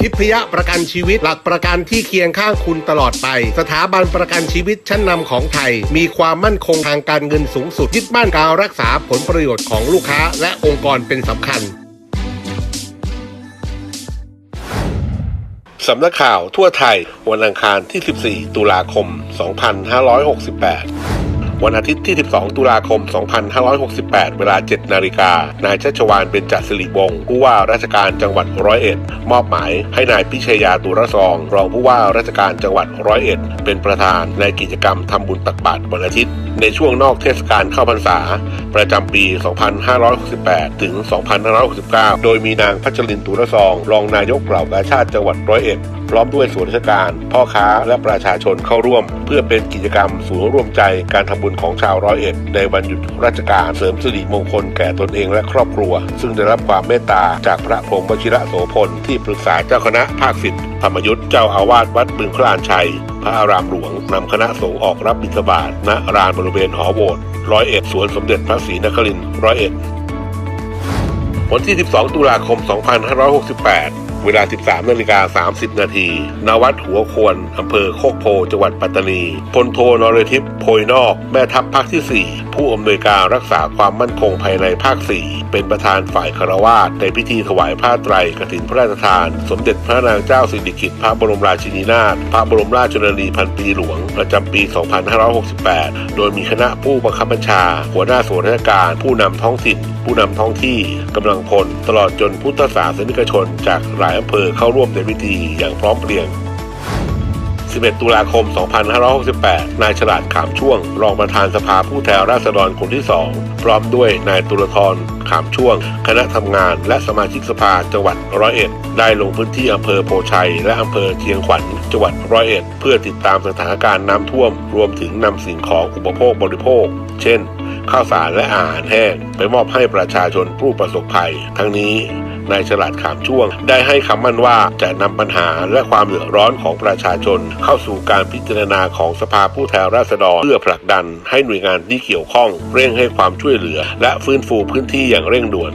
ทิพยประกันชีวิตหลักประกันที่เคียงข้างคุณตลอดไป สถาบันประกันชีวิตชั้นนำของไทย มีความมั่นคงทางการเงินสูงสุดยึดมั่นการรักษาผลประโยชน์ของลูกค้า และองค์กรเป็นสำคัญสำนักข่าวทั่วไทย วันอังคารที่ 14 ตุลาคม 2568 วันอาทิตย์ที่ 12 ตุลาคม 2568 เวลา 7 นาฬิกา นายชัชวานเบญจศิริวงศ์ผู้ว่าราชการจังหวัดร้อยเอ็ดมอบหมายให้นายพิชยาตุระซองรองผู้ว่าราชการจังหวัดร้อยเอ็ดเป็นประธานในกิจกรรมทำบุญตักบาตรวันอาทิตย์ ในช่วงนอกเทศกาลเข้าพรรษา ประจำปี 2568 ถึง 2569 โดยมีนางพัชรินตุรซอง รองนายกเหล่ากาชาติจังหวัดร้อยเอ็ด พร้อมด้วยส่วนราชการ พ่อค้าและประชาชนเข้าร่วม เพื่อเป็นกิจกรรมศูนย์ร่วมใจการทำบุญของชาวร้อยเอ็ด ในวันหยุดราชการเสริมสิริมงคลแก่ตนเองและครอบครัว ซึ่งได้รับความเมตตาจากพระพรหมวชิระโสพลที่ปรึกษาเจ้าคณะภาคสิทธิธรรมยุทธเจ้าอาวาสวัดบึงพระลานชัย พระอารามหลวงนำคณะสงฆ์ออกรับบิณฑบาตณลานบริเวณหอโบสถ์ร้อยเอ็ดสวนสมเด็จพระศรีนครินทร์ร้อยเอ็ดวันที่ 12 ตุลาคม 2568 เวลา 13นาฬิกา30 นาทีณวัดหัวควรอำเภอโคกโพ จังหวัดปัตตานีพลโทนรทิพย์โพยนอก แม่ทัพภาคที่ 4 ผู้อำนวยการรักษาความมั่นคงภายในภาค 4 เป็นประธานฝ่ายคารวาสในพิธีถวายผ้าไตรกฐินพระราชทาน สมเด็จพระนางเจ้าสิริกิติ์พระบรมราชินีนาถพระบรมราชชนนีพันปีหลวง ประจำปี 2568 โดยมีคณะผู้บังคับบัญชา หัวหน้าส่วนราชการ ผู้นำท้องถิ่น ผู้นำท้องที่กำลังพล ตลอดจนพุทธศาสนิกชน จากหลายอำเภอเข้าร่วมในพิธีอย่างพร้อมเพรียง 11 ตุลาคม 2568 นายฉลาดขามช่วง รองประธานสภาผู้แทนราษฎรคนที่ 2 พร้อมด้วยนายตุลธรขามช่วง คณะทำงานและสมาชิกสภาจังหวัดร้อยเอ็ด ได้ลงพื้นที่อำเภอโพชัย และอำเภอเชียงขวัญจังหวัดร้อยเอ็ด เพื่อติดตามสถานการณ์น้ำท่วม รวมถึงนำสิ่งของอุปโภคบริโภค เช่น ข้าวสารและอาหารแห้งไปมอบให้ประชาชนผู้ประสบภัย ทั้งนี้ นายฉลาดขามช่วง ได้ให้คำมั่นว่าจะนำปัญหาและความเดือดร้อนของประชาชน เข้าสู่การพิจารณาของสภาผู้แทนราษฎร เพื่อผลักดันให้หน่วยงานที่เกี่ยวข้อง เร่งให้ความช่วยเหลือ และฟื้นฟูพื้นที่อย่างเร่งด่วน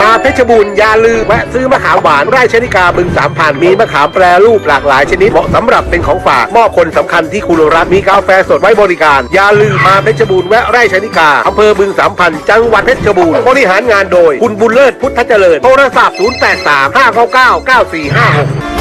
มาเพชรบูรณ์อย่าลืมแวะซื้อมะขามหวานไร่ชนิกาบึงสามพันมีมะขามแปรรูปหลากหลายชนิดเหมาะสำหรับเป็นของฝากมอบคนสำคัญที่คุณรักมีกาแฟสดไว้บริการ อย่าลืมมาเพชรบูรณ์แวะไร่ชนิกาอำเภอบึงสามพันจังหวัดเพชรบูรณ์บริหารงานโดย คุณบุญเลิศพุทธเจริญโทรศัพท์ 083 599 9456